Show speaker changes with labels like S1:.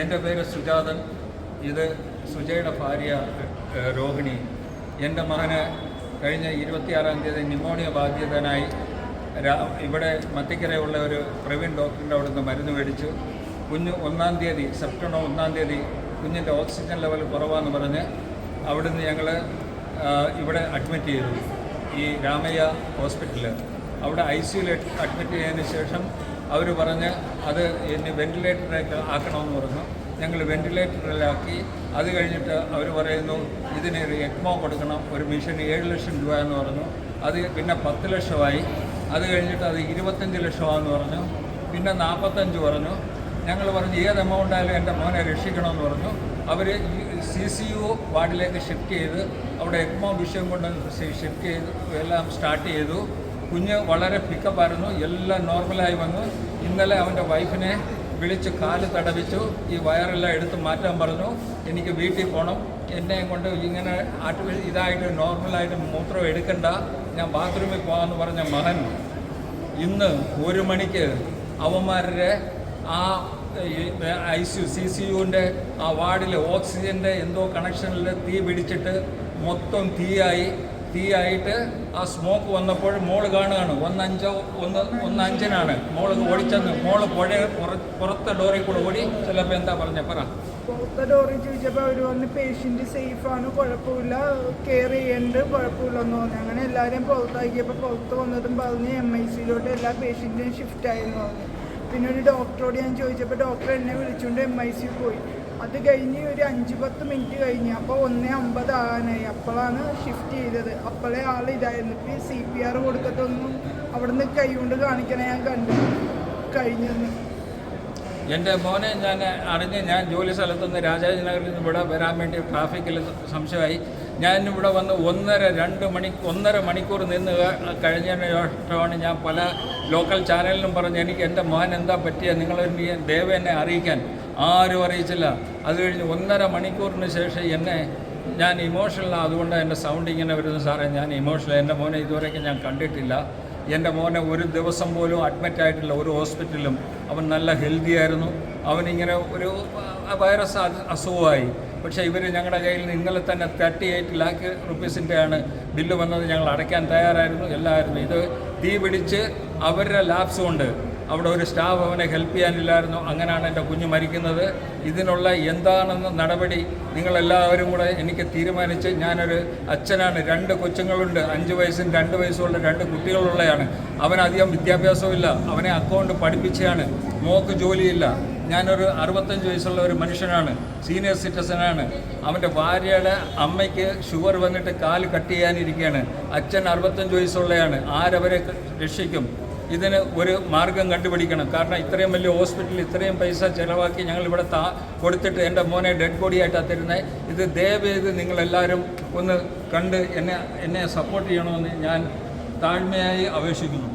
S1: എന്റെ പേര് സുജാതൻ. ഇത് സുജയുടെ ഭാര്യ രോഹിണി. എന്റെ മകന് കഴിഞ്ഞ ഇരുപത്തിയാറാം തീയതി ന്യൂമോണിയ ബാധിതനായി ഇവിടെ മത്തിക്കരയുള്ള ഒരു പ്രവീൺ ഡോക്ടറിന്റെ അവിടെ നിന്ന് മരുന്ന് മേടിച്ചു. കുഞ്ഞ് ഒന്നാം തീയതി സെപ്റ്റംബർ ഒന്നാം തീയതി കുഞ്ഞിന്റെ ഓക്സിജൻ ലെവൽ കുറവാന്ന് പറഞ്ഞ് അവിടുന്ന് ഞങ്ങൾ ഇവിടെ അഡ്മിറ്റ് ചെയ്തു. ഈ രാമയ്യ ഹോസ്പിറ്റലിൽ അവിടെ ഐ സിയുയിൽ അഡ്മിറ്റ് ചെയ്തതിന് ശേഷം അവർ പറഞ്ഞ് അത് ഇനി വെന്റിലേറ്ററിലേക്ക് ആക്കണമെന്ന് പറഞ്ഞു. ഞങ്ങൾ വെന്റിലേറ്ററിലാക്കി അത് കഴിഞ്ഞിട്ട് അവർ പറയുന്നു ഇതിന് ഒരു എക്മോ കൊടുക്കണം. ഒരു മിഷന് ഏഴ് ലക്ഷം രൂപ എന്ന് പറഞ്ഞു. അത് പിന്നെ പത്ത് ലക്ഷമായി. അത് കഴിഞ്ഞിട്ട് അത് ഇരുപത്തഞ്ച് ലക്ഷമാണെന്ന് പറഞ്ഞു. പിന്നെ നാൽപ്പത്തഞ്ച് പറഞ്ഞു. ഞങ്ങൾ പറഞ്ഞു ഏത് എമൗണ്ട് ആയാലും എന്റെ മോനെ രക്ഷിക്കണമെന്ന് പറഞ്ഞു. അവർ സി സി യു വാർഡിലേക്ക് ഷിഫ്റ്റ് ചെയ്ത് അവിടെ എക്മോ വിഷയം കൊണ്ട് ഷിഫ്റ്റ് ചെയ്ത് എല്ലാം സ്റ്റാർട്ട് ചെയ്തു. കുഞ്ഞ് വളരെ പിക്കപ്പായിരുന്നു എല്ലാം നോർമലായി വന്നു. ഇന്നലെ അവന്റെ വൈഫിനെ വിളിച്ച് കാൽ തടവിച്ചു. ഈ വയറെല്ലാം എടുത്ത് മാറ്റാൻ പറഞ്ഞു. എനിക്ക് വീട്ടിൽ പോകണം എന്നെ കൊണ്ട് ഇങ്ങനെ ആട്ട് ഇതായിട്ട് നോർമലായിട്ട് മൂത്രം എടുക്കണ്ട. ഞാൻ ബാത്റൂമിൽ പോകാമെന്ന് പറഞ്ഞ മകൻ ഇന്ന് ഒരു മണിക്ക് അവന്മാരുടെ ആ ഐ സി സി സി യുവിന്റെ ആ വാർഡിൽ ഓക്സിജന്റെ എന്തോ കണക്ഷനിൽ തീ പിടിച്ചിട്ട് മൊത്തം തീയായി. തീയായിട്ട് ആ സ്മോക്ക് വന്നപ്പോൾ മോൾ കാണുകയാണ്. ഒന്നഞ്ചോ ഒന്ന് ഒന്ന് അഞ്ചിനാണ് മോൾ ഓടിച്ചെന്ന്. മോൾ പുഴ പുറ- പുറത്തെ ഡോറിൽ കൂടെ ഓടി ചിലപ്പോൾ എന്താ പറഞ്ഞ? പറ.
S2: പുറത്തെ ഡോറിൽ ചോദിച്ചപ്പോൾ അവർ വന്ന് പേഷ്യന്റ് സേഫാണ് കുഴപ്പമില്ല. കെയർ ചെയ്യുന്നുണ്ട് കുഴപ്പമില്ലെന്ന് പറഞ്ഞു. അങ്ങനെ എല്ലാവരെയും പുറത്താക്കിയപ്പോൾ പുറത്ത് വന്നതും പറഞ്ഞ് എം ഐ സിയിലോട്ട് എല്ലാ പേഷ്യന്റിനും ഷിഫ്റ്റ് ആയെന്ന് പറഞ്ഞു. പിന്നെ ഒരു ഡോക്ടറോട് ഞാൻ ചോദിച്ചപ്പോൾ ഡോക്ടർ എന്നെ വിളിച്ചുകൊണ്ട് എം ഐ സി പോയി. അത് കഴിഞ്ഞ് ഒരു അഞ്ച് പത്ത് മിനിറ്റ് കഴിഞ്ഞ്. അപ്പോൾ ഒന്നേ അമ്പത് ആകാനായി അപ്പോഴാണ് ഷിഫ്റ്റ് ചെയ്തത്. അപ്പോഴേ ആൾ ഇതായിരുന്നു. ഇപ്പോൾ സി പി ആർ കൊടുക്കത്തൊന്നും അവിടുന്ന് കൈ കൊണ്ട് കാണിക്കണേ ഞാൻ കണ്ടു. കഴിഞ്ഞു
S1: എന്റെ മോനെ ഞാൻ അറിഞ്ഞ് ഞാൻ ജോലി സ്ഥലത്തുനിന്ന് രാജാജി നഗറിൽ നിന്ന് ഇവിടെ വരാൻ വേണ്ടി ട്രാഫിക്കിൽ സംശയമായി. ഞാൻ ഇവിടെ വന്ന് ഒന്നര രണ്ട് മണി ഒന്നര മണിക്കൂർ നിന്ന് കഴിഞ്ഞതിന് ശേഷമാണ് ഞാൻ പല ലോക്കൽ ചാനലിലും പറഞ്ഞ് എനിക്ക് എന്റെ മോൻ എന്താ പറ്റിയ നിങ്ങൾ ദയവ് എന്നെ അറിയിക്കാൻ. ആരും അറിയിച്ചില്ല. അത് കഴിഞ്ഞ് ഒന്നര മണിക്കൂറിന് ശേഷം എന്നെ ഞാൻ ഇമോഷണലാണ് അതുകൊണ്ട് എന്റെ സൗണ്ട് ഇങ്ങനെ വരുന്നു സാറേ. ഞാൻ ഇമോഷണൽ എന്റെ മോനെ ഇതുവരെയൊക്കെ ഞാൻ കണ്ടിട്ടില്ല. എന്റെ മോനെ ഒരു ദിവസം പോലും അഡ്മിറ്റ് ആയിട്ടില്ല ഒരു ഹോസ്പിറ്റലിലും അവൻ നല്ല ഹെൽത്തി ആയിരുന്നു. അവനിങ്ങനെ ഒരു വൈറസ് അസുഖമായി. പക്ഷേ ഇവർ ഞങ്ങളുടെ കയ്യിൽ നിന്ന് ഇന്നലെ തന്നെ തേർട്ടി എയ്റ്റ് ലാക്ക് റുപ്പീസിന്റെയാണ് ബില്ല് വന്നത്. ഞങ്ങൾ അടയ്ക്കാൻ തയ്യാറായിരുന്നു. എല്ലായിരുന്നു ഇത് തീ പിടിച്ച് അവരുടെ ലാബ്സ് കൊണ്ട് അവിടെ ഒരു സ്റ്റാഫ് അവനെ ഹെൽപ്പ് ചെയ്യാനില്ലായിരുന്നു. അങ്ങനെയാണ് എന്റെ കുഞ്ഞ് മരിക്കുന്നത്. ഇതിനുള്ള എന്താണെന്ന നടപടി നിങ്ങളെല്ലാവരും കൂടെ എനിക്ക് തീരുമാനിച്ച് ഞാനൊരു അച്ഛനാണ്. രണ്ട് കൊച്ചുങ്ങളുണ്ട്. അഞ്ച് വയസ്സും രണ്ട് വയസ്സുള്ള രണ്ട് കുട്ടികളുള്ളതാണ് അവനധികം വിദ്യാഭ്യാസമില്ല അവനെ അക്കൗണ്ട് പഠിപ്പിച്ചാണ് മോക്ക് ജോലിയില്ല. ഞാനൊരു അറുപത്തഞ്ച് വയസ്സുള്ള ഒരു മനുഷ്യനാണ്. സീനിയർ സിറ്റിസനാണ് അവന്റെ ഭാര്യയുടെ അമ്മയ്ക്ക് ഷുഗർ വന്നിട്ട് കാൽ കട്ട് ചെയ്യാനിരിക്കുകയാണ്. അച്ഛൻ അറുപത്തഞ്ച് വയസ്സുള്ളയാണ്. ആരവരെ രക്ഷിക്കും? ഇതിന് ഒരു മാർഗം കണ്ടുപിടിക്കണം. കാരണം ഇത്രയും വലിയ ഹോസ്പിറ്റലിൽ ഇത്രയും പൈസ ചിലവാക്കി ഞങ്ങൾ ഇവിടെ താ കൊടുത്തിട്ട് എന്റെ മോനെ ഡെഡ് ബോഡി ആയിട്ടാണ് തരുന്നത് ഇത് ദയവ് ചെയ്ത് നിങ്ങളെല്ലാവരും ഒന്ന് കണ്ട് എന്നെ എന്നെ സപ്പോർട്ട് ചെയ്യണമെന്ന് ഞാൻ താഴ്മയായി അപേക്ഷിക്കുന്നു.